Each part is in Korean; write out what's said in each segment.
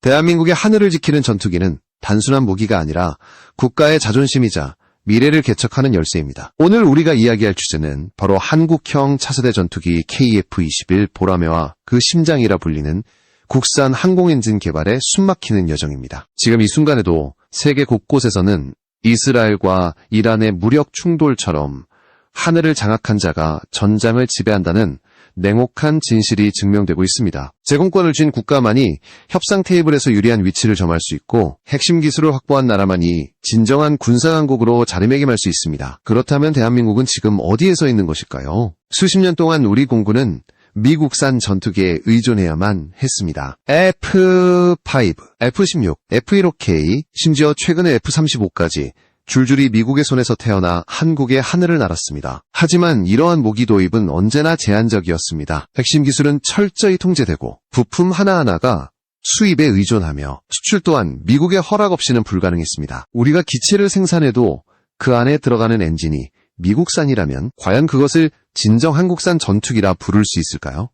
대한민국의 하늘을 지키는 전투기는 단순한 무기가 아니라 국가의 자존심이자 미래를 개척하는 열쇠입니다. 오늘 우리가 이야기할 주제는 바로 한국형 차세대 전투기 KF-21 보라매와 그 심장이라 불리는 국산 항공엔진 개발에 숨막히는 여정입니다. 지금 이 순간에도 세계 곳곳에서는 이스라엘과 이란의 무력 충돌처럼 하늘을 장악한 자가 전장을 지배한다는 냉혹한 진실이 증명되고 있습니다. 제공권을 쥔 국가만이 협상 테이블에서 유리한 위치를 점할 수 있고 핵심 기술을 확보한 나라만이 진정한 군사강국으로 자리매김할 수 있습니다. 그렇다면 대한민국은 지금 어디에 서 있는 것일까요? 수십 년 동안 우리 공군은 미국산 전투기에 의존해야만 했습니다. F5, F16, F15K, 심지어 최근에 F35까지 줄줄이 미국의 손에서 태어나 한국의 하늘을 날았습니다. 하지만 이러한 무기 도입은 언제나 제한적이었습니다. 핵심 기술은 철저히 통제되고 부품 하나하나가 수입에 의존하며 수출 또한 미국의 허락 없이는 불가능했습니다. 우리가 기체를 생산해도 그 안에 들어가는 엔진이 미국산이라면 과연 그것을 진정 한국산 전투기라 부를 수 있을까요?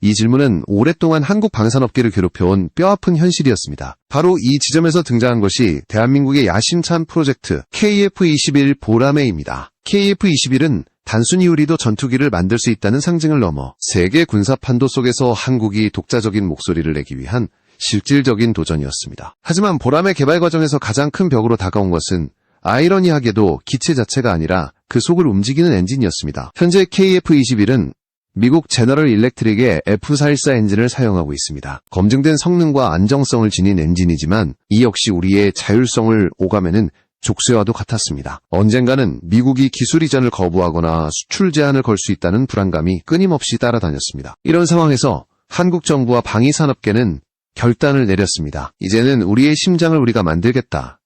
이 질문은 오랫동안 한국 방산업계를 괴롭혀온 뼈아픈 현실이었습니다. 바로 이 지점에서 등장한 것이 대한민국의 야심찬 프로젝트 KF-21 보라매입니다. KF-21은 단순히 우리도 전투기를 만들 수 있다는 상징을 넘어 세계 군사 판도 속에서 한국이 독자적인 목소리를 내기 위한 실질적인 도전이었습니다. 하지만 보라매 개발 과정에서 가장 큰 벽으로 다가온 것은 아이러니하게도 기체 자체가 아니라 그 속을 움직이는 엔진이었습니다. 현재 KF-21은 미국 제너럴 일렉트릭의 F414 엔진을 사용하고 있습니다. 검증된 성능과 안정성을 지닌 엔진이지만 이 역시 우리의 자율성을 오가매는 족쇄와도 같았습니다. 언젠가는 미국이 기술 이전을 거부하거나 수출 제한을 걸 수 있다는 불안감이 끊임없이 따라다녔습니다. 이런 상황에서 한국 정부와 방위산업계는 결단을 내렸습니다. 이제는 우리의 심장을 우리가 만들겠다.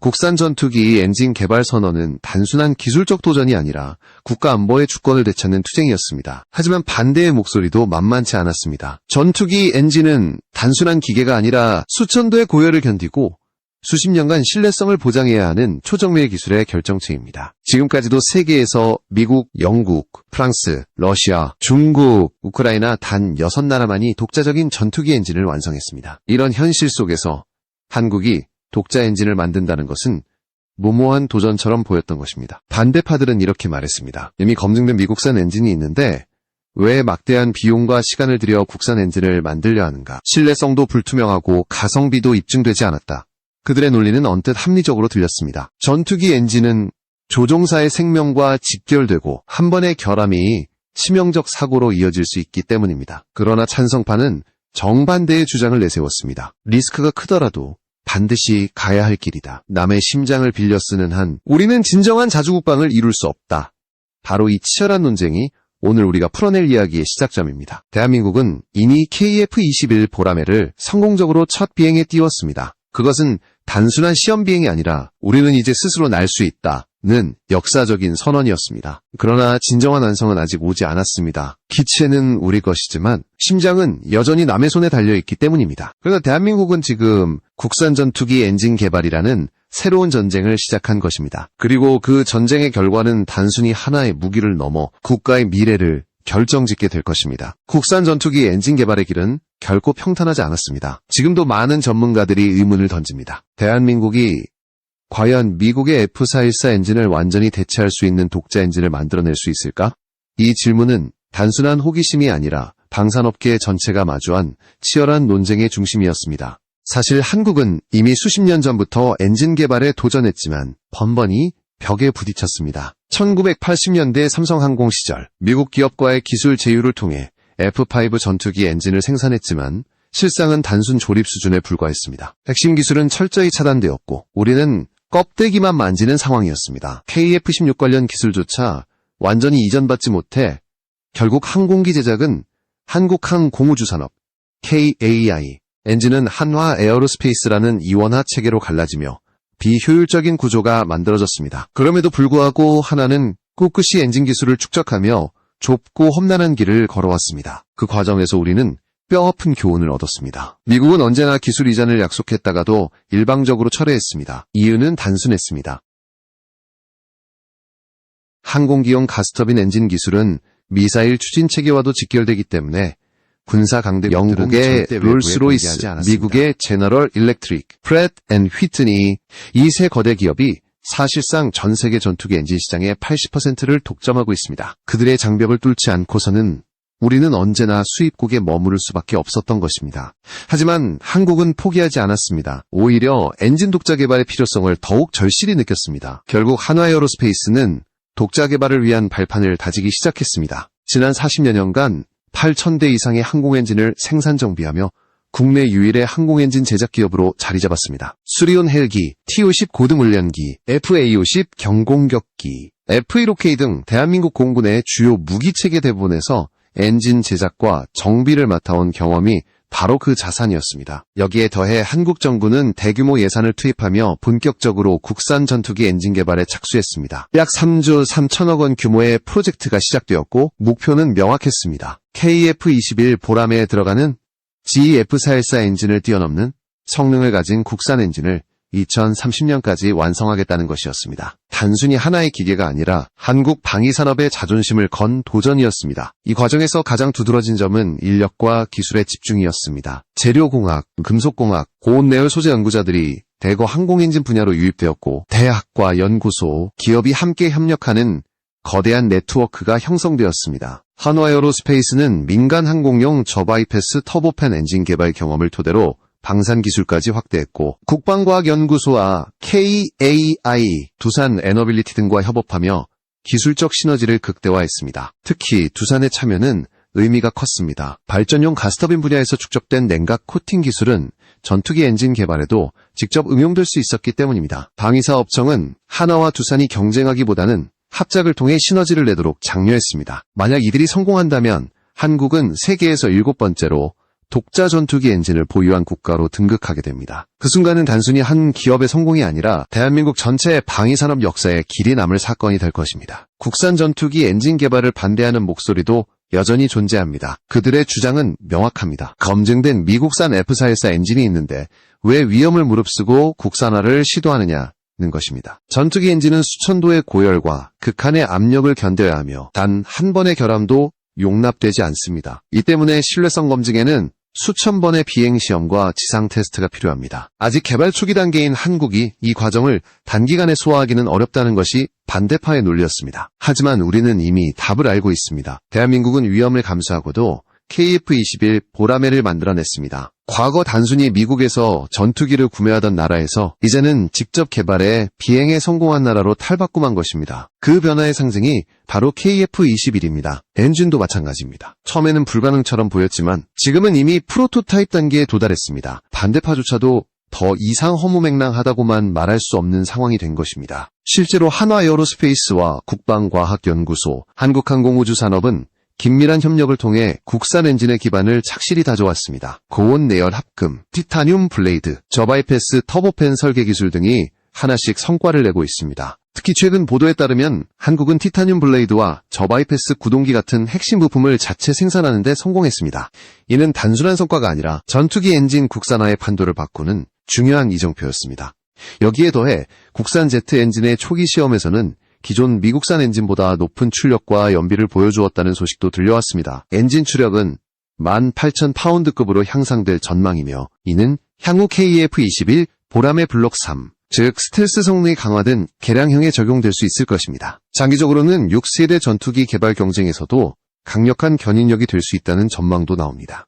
국산 전투기 엔진 개발 선언은 단순한 기술적 도전이 아니라 국가 안보의 주권을 되찾는 투쟁이었습니다. 하지만 반대의 목소리도 만만치 않았습니다. 전투기 엔진은 단순한 기계가 아니라 수천도의 고열을 견디고 수십 년간 신뢰성을 보장해야 하는 초정밀 기술의 결정체입니다. 지금까지도 세계에서 미국, 영국, 프랑스, 러시아, 중국, 우크라이나 단 6나라만이 독자적인 전투기 엔진을 완성했습니다. 이런 현실 속에서 한국이 독자 엔진을 만든다는 것은 무모한 도전처럼 보였던 것입니다. 반대파들은 이렇게 말했습니다. 이미 검증된 미국산 엔진이 있는데 왜 막대한 비용과 시간을 들여 국산 엔진을 만들려 하는가? 신뢰성도 불투명하고 가성비도 입증되지 않았다. 그들의 논리는 언뜻 합리적으로 들렸습니다. 전투기 엔진은 조종사의 생명과 직결되고 한 번의 결함이 치명적 사고로 이어질 수 있기 때문입니다. 그러나 찬성파는 정반대의 주장을 내세웠습니다. 리스크가 크더라도 반드시 가야 할 길이다. 남의 심장을 빌려 쓰는 한 우리는 진정한 자주국방을 이룰 수 없다. 바로 이 치열한 논쟁이 오늘 우리가 풀어낼 이야기의 시작점입니다. 대한민국은 이미 KF-21 보라매를 성공적으로 첫 비행에 띄웠습니다. 그것은 단순한 시험 비행이 아니라 우리는 이제 스스로 날 수 있다 는 역사적인 선언이었습니다. 그러나 진정한 완성은 아직 오지 않았습니다. 기체는 우리 것이지만 심장은 여전히 남의 손에 달려있기 때문입니다. 그러나 대한민국은 지금 국산 전투기 엔진 개발이라는 새로운 전쟁을 시작한 것입니다. 그리고 그 전쟁의 결과는 단순히 하나의 무기를 넘어 국가의 미래를 결정짓게 될 것입니다. 국산 전투기 엔진 개발의 길은 결코 평탄하지 않았습니다. 지금도 많은 전문가들이 의문을 던집니다. 대한민국이 과연 미국의 F414 엔진을 완전히 대체할 수 있는 독자 엔진을 만들어낼 수 있을까? 이 질문은 단순한 호기심이 아니라 방산업계 전체가 마주한 치열한 논쟁의 중심이었습니다. 사실 한국은 이미 수십 년 전부터 엔진 개발에 도전했지만 번번이 벽에 부딪혔습니다. 1980년대 삼성항공 시절 미국 기업과의 기술 제휴를 통해 F5 전투기 엔진을 생산했지만 실상은 단순 조립 수준에 불과했습니다. 핵심 기술은 철저히 차단되었고 우리는 껍데기만 만지는 상황이었습니다. KF-16 관련 기술조차 완전히 이전받지 못해 결국 항공기 제작은 한국항공우주산업 KAI 엔진은 한화 에어로스페이스라는 이원화 체계로 갈라지며 비효율적인 구조가 만들어졌습니다. 그럼에도 불구하고 하나는 꿋꿋이 엔진 기술을 축적하며 좁고 험난한 길을 걸어왔습니다. 그 과정에서 우리는 뼈아픈 교훈을 얻었습니다. 미국은 언제나 기술 이전을 약속했다가도 일방적으로 철회했습니다. 이유는 단순했습니다. 항공기용 가스터빈 엔진 기술은 미사일 추진 체계와도 직결되기 때문에 군사 강대 영국의 롤스로이스, 미국의 제너럴 일렉트릭, 프렛 앤 휘트니 이 세 거대 기업이 사실상 전 세계 전투기 엔진 시장의 80%를 독점하고 있습니다. 그들의 장벽을 뚫지 않고서는 우리는 언제나 수입국에 머무를 수밖에 없었던 것입니다. 하지만 한국은 포기하지 않았습니다. 오히려 엔진 독자 개발의 필요성을 더욱 절실히 느꼈습니다. 결국 한화 에어로스페이스는 독자 개발을 위한 발판을 다지기 시작했습니다. 지난 40여 년간 8,000대 이상의 항공 엔진을 생산 정비하며 국내 유일의 항공 엔진 제작 기업으로 자리 잡았습니다. 수리온 헬기, T-50 고등 훈련기, FA-50 경공격기, F-1OK 등 대한민국 공군의 주요 무기체계 대부분에서 엔진 제작과 정비를 맡아온 경험이 바로 그 자산이었습니다. 여기에 더해 한국 정부는 대규모 예산을 투입하며 본격적으로 국산 전투기 엔진 개발에 착수했습니다. 약 3조 3천억 원 규모의 프로젝트가 시작되었고 목표는 명확했습니다. KF-21 보람에 들어가는 GF414 엔진을 뛰어넘는 성능을 가진 국산 엔진을 2030년까지 완성하겠다는 것이었습니다. 단순히 하나의 기계가 아니라 한국 방위산업의 자존심을 건 도전이었습니다. 이 과정에서 가장 두드러진 점은 인력과 기술의 집중이었습니다. 재료공학, 금속공학, 고온 내열 소재 연구자들이 대거 항공엔진 분야로 유입되었고 대학과 연구소, 기업이 함께 협력하는 거대한 네트워크가 형성되었습니다. 한화 에어로스페이스는 민간 항공용 저바이패스 터보팬 엔진 개발 경험을 토대로 방산 기술까지 확대했고 국방과학연구소와 KAI, 두산 에너빌리티 등과 협업하며 기술적 시너지를 극대화했습니다. 특히 두산의 참여는 의미가 컸습니다. 발전용 가스터빈 분야에서 축적된 냉각 코팅 기술은 전투기 엔진 개발에도 직접 응용될 수 있었기 때문입니다. 방위사 업청은 하나와 두산이 경쟁하기보다는 합작을 통해 시너지를 내도록 장려했습니다. 만약 이들이 성공한다면 한국은 세계에서 일곱 번째로 독자 전투기 엔진을 보유한 국가로 등극하게 됩니다. 그 순간은 단순히 한 기업의 성공이 아니라 대한민국 전체의 방위산업 역사에 길이 남을 사건이 될 것입니다. 국산 전투기 엔진 개발을 반대하는 목소리도 여전히 존재합니다. 그들의 주장은 명확합니다. 검증된 미국산 F414 엔진이 있는데 왜 위험을 무릅쓰고 국산화를 시도하느냐? 는 것입니다. 전투기 엔진은 수천도의 고열과 극한의 압력을 견뎌야 하며 단 한 번의 결함도 용납되지 않습니다. 이 때문에 신뢰성 검증에는 수천 번의 비행 시험과 지상 테스트가 필요합니다. 아직 개발 초기 단계인 한국이 이 과정을 단기간에 소화하기는 어렵다는 것이 반대파의 논리였습니다. 하지만 우리는 이미 답을 알고 있습니다. 대한민국은 위험을 감수하고도 KF-21 보라매를 만들어냈습니다. 과거 단순히 미국에서 전투기를 구매하던 나라에서 이제는 직접 개발해 비행에 성공한 나라로 탈바꿈한 것입니다. 그 변화의 상징이 바로 KF-21입니다. 엔진도 마찬가지입니다. 처음에는 불가능처럼 보였지만 지금은 이미 프로토타입 단계에 도달했습니다. 반대파조차도 더 이상 허무맹랑하다고만 말할 수 없는 상황이 된 것입니다. 실제로 한화 에어로스페이스와 국방과학연구소, 한국항공우주산업은 긴밀한 협력을 통해 국산 엔진의 기반을 착실히 다져왔습니다. 고온 내열 합금, 티타늄 블레이드, 저바이패스 터보팬 설계 기술 등이 하나씩 성과를 내고 있습니다. 특히 최근 보도에 따르면 한국은 티타늄 블레이드와 저바이패스 구동기 같은 핵심 부품을 자체 생산하는 데 성공했습니다. 이는 단순한 성과가 아니라 전투기 엔진 국산화의 판도를 바꾸는 중요한 이정표였습니다. 여기에 더해 국산 제트 엔진의 초기 시험에서는 기존 미국산 엔진보다 높은 출력과 연비를 보여주었다는 소식도 들려왔습니다. 엔진 추력은 18,000파운드급으로 향상될 전망이며 이는 향후 KF-21 보람의 블록 3, 즉 스텔스 성능이 강화된 개량형에 적용될 수 있을 것입니다. 장기적으로는 6세대 전투기 개발 경쟁에서도 강력한 견인력이 될 수 있다는 전망도 나옵니다.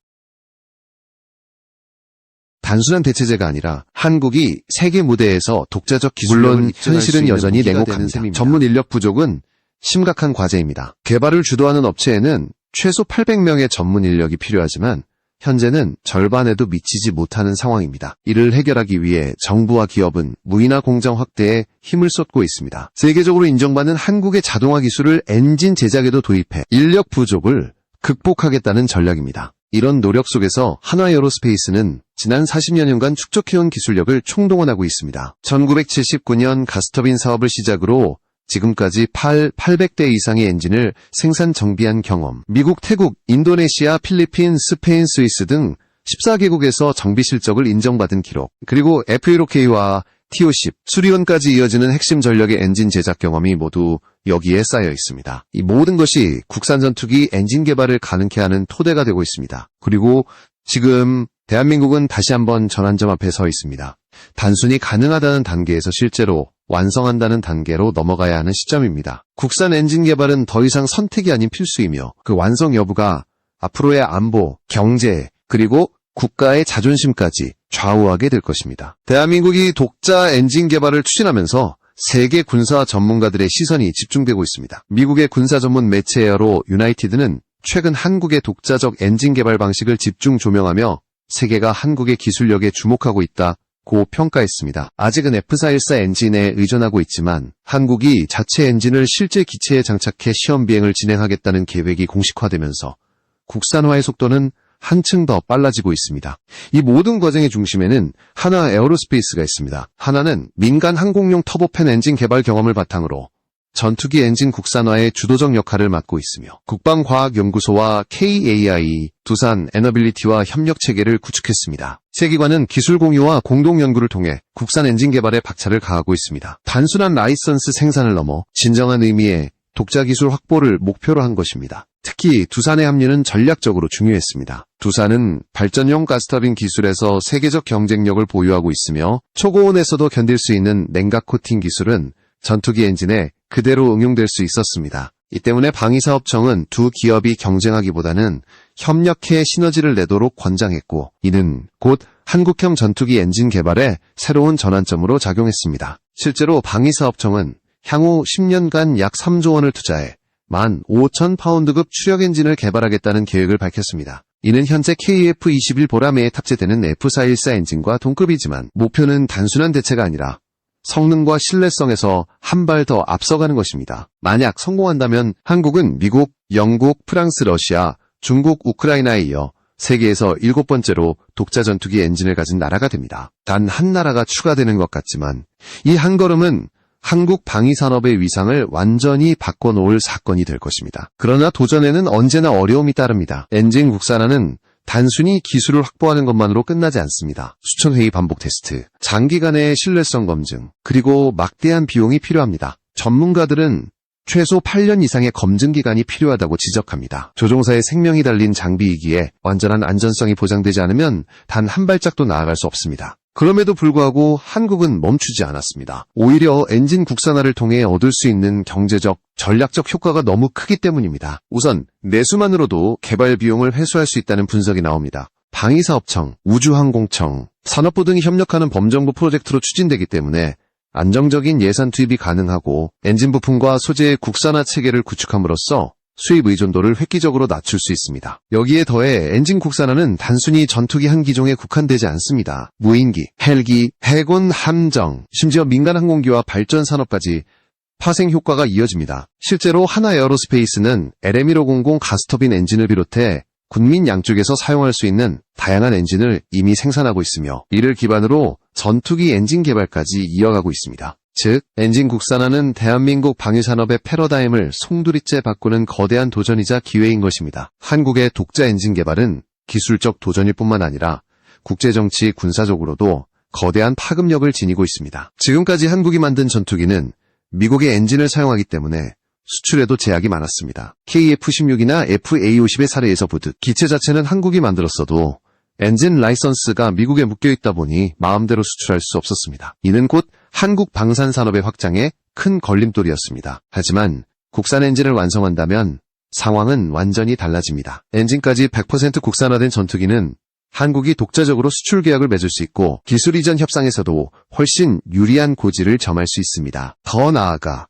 단순한 대체제가 아니라 한국이 세계 무대에서 독자적 기술력을 물론 현실은 여전히 냉혹합니다. 전문 인력 부족은 심각한 과제입니다. 개발을 주도하는 업체에는 최소 800명의 전문 인력이 필요하지만 현재는 절반에도 미치지 못하는 상황입니다. 이를 해결하기 위해 정부와 기업은 무인화 공정 확대에 힘을 쏟고 있습니다. 세계적으로 인정받는 한국의 자동화 기술을 엔진 제작에도 도입해 인력 부족을 극복하겠다는 전략입니다. 이런 노력 속에서 한화 에어로스페이스는 지난 40여 년간 축적해온 기술력을 총동원하고 있습니다. 1979년 가스터빈 사업을 시작으로 지금까지 8, 800대 이상의 엔진을 생산 정비한 경험, 미국, 태국, 인도네시아, 필리핀, 스페인, 스위스 등 14개국에서 정비 실적을 인정받은 기록, 그리고 F1OK와 T50, 수리온까지 이어지는 핵심 전력의 엔진 제작 경험이 모두 여기에 쌓여 있습니다. 이 모든 것이 국산 전투기 엔진 개발을 가능케 하는 토대가 되고 있습니다. 그리고 지금 대한민국은 다시 한번 전환점 앞에 서 있습니다. 단순히 가능하다는 단계에서 실제로 완성한다는 단계로 넘어가야 하는 시점입니다. 국산 엔진 개발은 더 이상 선택이 아닌 필수이며 그 완성 여부가 앞으로의 안보, 경제, 그리고 국가의 자존심까지 좌우하게 될 것입니다. 대한민국이 독자 엔진 개발을 추진하면서 세계 군사 전문가들의 시선이 집중되고 있습니다. 미국의 군사 전문 매체에어로 유나이티드는 최근 한국의 독자적 엔진 개발 방식을 집중 조명하며 세계가 한국의 기술력에 주목하고 있다 고 평가했습니다. 아직은 F414 엔진에 의존하고 있지만 한국이 자체 엔진을 실제 기체에 장착해 시험 비행을 진행하겠다는 계획이 공식화되면서 국산화의 속도는 한층 더 빨라지고 있습니다. 이 모든 과정의 중심에는 하나 에어로스페이스가 있습니다. 하나는 민간 항공용 터보팬 엔진 개발 경험을 바탕으로 전투기 엔진 국산화의 주도적 역할을 맡고 있으며 국방과학연구소와 KAI, 두산 에너빌리티와 협력 체계를 구축했습니다. 세 기관은 기술 공유와 공동 연구를 통해 국산 엔진 개발에 박차를 가하고 있습니다. 단순한 라이선스 생산을 넘어 진정한 의미의 독자 기술 확보를 목표로 한 것입니다. 특히 두산의 합류는 전략적으로 중요했습니다. 두산은 발전용 가스터빈 기술에서 세계적 경쟁력을 보유하고 있으며 초고온에서도 견딜 수 있는 냉각 코팅 기술은 전투기 엔진에 그대로 응용될 수 있었습니다. 이 때문에 방위사업청은 두 기업이 경쟁하기보다는 협력해 시너지를 내도록 권장했고 이는 곧 한국형 전투기 엔진 개발의 새로운 전환점으로 작용했습니다. 실제로 방위사업청은 향후 10년간 약 3조 원을 투자해 15,000파운드급 추력 엔진을 개발하겠다는 계획을 밝혔습니다. 이는 현재 KF-21 보라매에 탑재되는 F414 엔진과 동급이지만 목표는 단순한 대체가 아니라 성능과 신뢰성에서 한 발 더 앞서가는 것입니다. 만약 성공한다면 한국은 미국, 영국, 프랑스, 러시아, 중국, 우크라이나에 이어 세계에서 일곱 번째로 독자 전투기 엔진을 가진 나라가 됩니다. 단 한 나라가 추가되는 것 같지만 이 한 걸음은 한국 방위산업의 위상을 완전히 바꿔놓을 사건이 될 것입니다. 그러나 도전에는 언제나 어려움이 따릅니다. 엔진 국산화는 단순히 기술을 확보하는 것만으로 끝나지 않습니다. 수천 회의 반복 테스트, 장기간의 신뢰성 검증, 그리고 막대한 비용이 필요합니다. 전문가들은 최소 8년 이상의 검증 기간이 필요하다고 지적합니다. 조종사의 생명이 달린 장비이기에 완전한 안전성이 보장되지 않으면 단 한 발짝도 나아갈 수 없습니다. 그럼에도 불구하고 한국은 멈추지 않았습니다. 오히려 엔진 국산화를 통해 얻을 수 있는 경제적, 전략적 효과가 너무 크기 때문입니다. 우선 내수만으로도 개발 비용을 회수할 수 있다는 분석이 나옵니다. 방위사업청, 우주항공청, 산업부 등이 협력하는 범정부 프로젝트로 추진되기 때문에 안정적인 예산 투입이 가능하고 엔진 부품과 소재의 국산화 체계를 구축함으로써 수입 의존도를 획기적으로 낮출 수 있습니다. 여기에 더해 엔진 국산화는 단순히 전투기 한 기종에 국한되지 않습니다. 무인기, 헬기, 해군, 함정, 심지어 민간 항공기와 발전 산업까지 파생 효과가 이어집니다. 실제로 하나 에어로스페이스는 LM1500 가스터빈 엔진을 비롯해 군민 양쪽에서 사용할 수 있는 다양한 엔진을 이미 생산하고 있으며 이를 기반으로 전투기 엔진 개발까지 이어가고 있습니다. 즉, 엔진 국산화는 대한민국 방위산업의 패러다임을 송두리째 바꾸는 거대한 도전이자 기회인 것입니다. 한국의 독자 엔진 개발은 기술적 도전일 뿐만 아니라 국제정치 군사적으로도 거대한 파급력을 지니고 있습니다. 지금까지 한국이 만든 전투기는 미국의 엔진을 사용하기 때문에 수출에도 제약이 많았습니다. KF-16이나 FA-50의 사례에서 보듯 기체 자체는 한국이 만들었어도 엔진 라이선스가 미국에 묶여 있다 보니 마음대로 수출할 수 없었습니다. 이는 곧 한국 방산 산업의 확장에 큰 걸림돌이었습니다. 하지만 국산 엔진을 완성한다면 상황은 완전히 달라집니다. 엔진까지 100% 국산화된 전투기는 한국이 독자적으로 수출 계약을 맺을 수 있고 기술 이전 협상에서도 훨씬 유리한 고지를 점할 수 있습니다. 더 나아가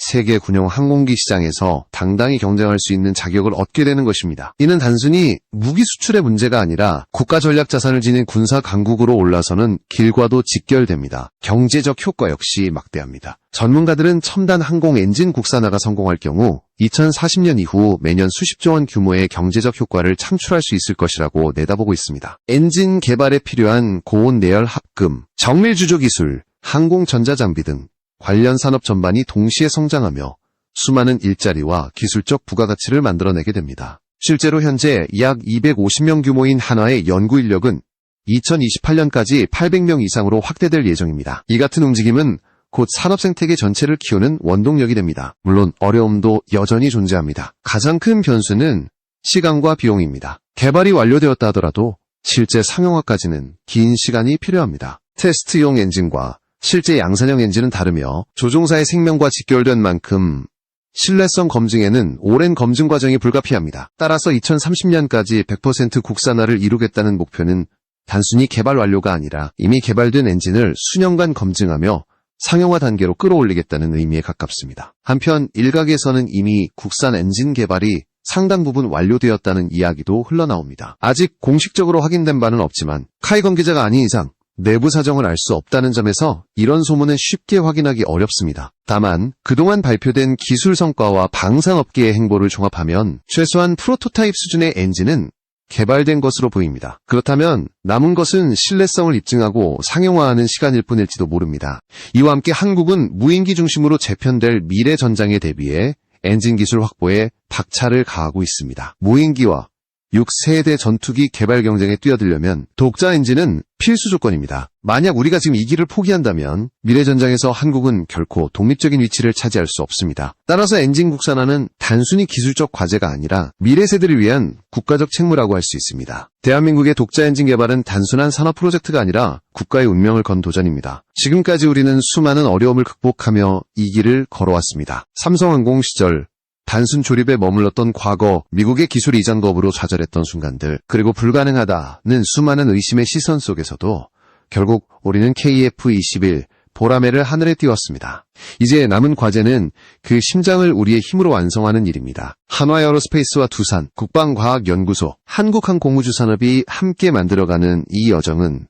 세계 군용 항공기 시장에서 당당히 경쟁할 수 있는 자격을 얻게 되는 것입니다. 이는 단순히 무기 수출의 문제가 아니라 국가 전략 자산을 지닌 군사 강국으로 올라서는 길과도 직결됩니다. 경제적 효과 역시 막대합니다. 전문가들은 첨단 항공 엔진 국산화가 성공할 경우 2040년 이후 매년 수십조 원 규모의 경제적 효과를 창출할 수 있을 것이라고 내다보고 있습니다. 엔진 개발에 필요한 고온 내열 합금, 정밀 주조 기술, 항공 전자 장비 등 관련 산업 전반이 동시에 성장하며 수많은 일자리와 기술적 부가가치를 만들어내게 됩니다. 실제로 현재 약 250명 규모인 한화의 연구 인력은 2028년까지 800명 이상으로 확대될 예정입니다. 이 같은 움직임은 곧 산업 생태계 전체를 키우는 원동력이 됩니다. 물론 어려움도 여전히 존재합니다. 가장 큰 변수는 시간과 비용입니다. 개발이 완료되었다 하더라도 실제 상용화까지는 긴 시간이 필요합니다. 테스트용 엔진과 실제 양산형 엔진은 다르며 조종사의 생명과 직결된 만큼 신뢰성 검증에는 오랜 검증 과정이 불가피합니다. 따라서 2030년까지 100% 국산화를 이루겠다는 목표는 단순히 개발 완료가 아니라 이미 개발된 엔진을 수년간 검증하며 상용화 단계로 끌어올리겠다는 의미에 가깝습니다. 한편 일각에서는 이미 국산 엔진 개발이 상당 부분 완료되었다는 이야기도 흘러나옵니다. 아직 공식적으로 확인된 바는 없지만 카이 관계자가 아닌 이상 내부 사정을 알 수 없다는 점에서 이런 소문은 쉽게 확인하기 어렵습니다. 다만 그동안 발표된 기술 성과와 방산업계의 행보를 종합하면 최소한 프로토타입 수준의 엔진은 개발된 것으로 보입니다. 그렇다면 남은 것은 신뢰성을 입증하고 상용화하는 시간일 뿐일지도 모릅니다. 이와 함께 한국은 무인기 중심으로 재편될 미래 전장에 대비해 엔진 기술 확보에 박차를 가하고 있습니다. 무인기와 6세대 전투기 개발 경쟁에 뛰어들려면 독자 엔진은 필수 조건입니다. 만약 우리가 지금 이 길을 포기한다면 미래 전장에서 한국은 결코 독립적인 위치를 차지할 수 없습니다. 따라서 엔진 국산화는 단순히 기술적 과제가 아니라 미래 세대를 위한 국가적 책무라고 할 수 있습니다. 대한민국의 독자 엔진 개발은 단순한 산업 프로젝트가 아니라 국가의 운명을 건 도전입니다. 지금까지 우리는 수많은 어려움을 극복하며 이 길을 걸어왔습니다. 삼성항공 시절 단순 조립에 머물렀던 과거 미국의 기술 이전 거부로 좌절했던 순간들 그리고 불가능하다는 수많은 의심의 시선 속에서도 결국 우리는 KF-21 보라매를 하늘에 띄웠습니다. 이제 남은 과제는 그 심장을 우리의 힘으로 완성하는 일입니다. 한화에어로스페이스와 두산, 국방과학연구소, 한국항공우주산업이 함께 만들어가는 이 여정은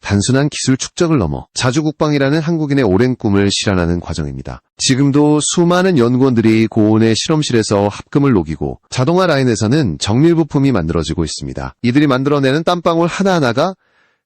단순한 기술 축적을 넘어 자주국방이라는 한국인의 오랜 꿈을 실현하는 과정입니다. 지금도 수많은 연구원들이 고온의 실험실에서 합금을 녹이고 자동화 라인에서는 정밀 부품이 만들어지고 있습니다. 이들이 만들어내는 땀방울 하나하나가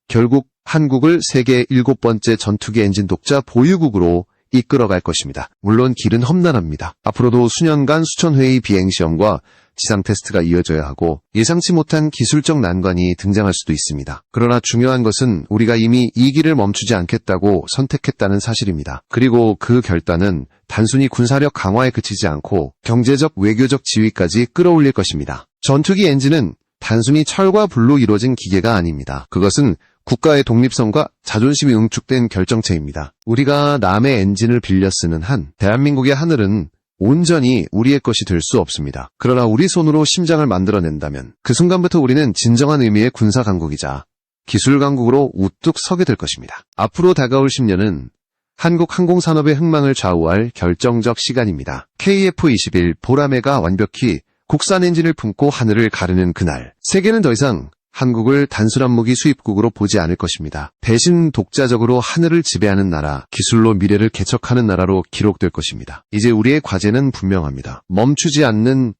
결국 한국을 세계 일곱 번째 전투기 엔진 독자 보유국으로 이끌어갈 것입니다. 물론 길은 험난합니다. 앞으로도 수년간 수천 회의 비행시험과 지상 테스트가 이어져야 하고 예상치 못한 기술적 난관이 등장할 수도 있습니다. 그러나 중요한 것은 우리가 이미 이 길을 멈추지 않겠다고 선택했다는 사실입니다. 그리고 그 결단은 단순히 군사력 강화에 그치지 않고 경제적 외교적 지위까지 끌어올릴 것입니다. 전투기 엔진은 단순히 철과 불로 이루어진 기계가 아닙니다. 그것은 국가의 독립성과 자존심이 응축된 결정체입니다. 우리가 남의 엔진을 빌려 쓰는 한 대한민국의 하늘은 온전히 우리의 것이 될 수 없습니다. 그러나 우리 손으로 심장을 만들어낸다면 그 순간부터 우리는 진정한 의미의 군사 강국이자 기술 강국으로 우뚝 서게 될 것입니다. 앞으로 다가올 10년은 한국 항공산업의 흥망을 좌우할 결정적 시간입니다. KF-21 보라매가 완벽히 국산 엔진을 품고 하늘을 가르는 그날, 세계는 더 이상 한국을 단순한 무기 수입국으로 보지 않을 것입니다. 대신 독자적으로 하늘을 지배하는 나라, 기술로 미래를 개척하는 나라로 기록될 것입니다. 이제 우리의 과제는 분명합니다. 멈추지 않는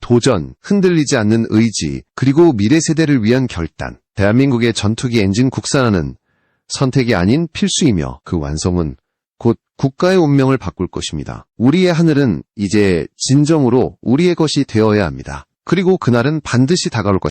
도전, 흔들리지 않는 의지, 그리고 미래 세대를 위한 결단. 대한민국의 전투기 엔진 국산화는 선택이 아닌 필수이며 그 완성은 곧 국가의 운명을 바꿀 것입니다. 우리의 하늘은 이제 진정으로 우리의 것이 되어야 합니다. 그리고 그날은 반드시 다가올 것입니다.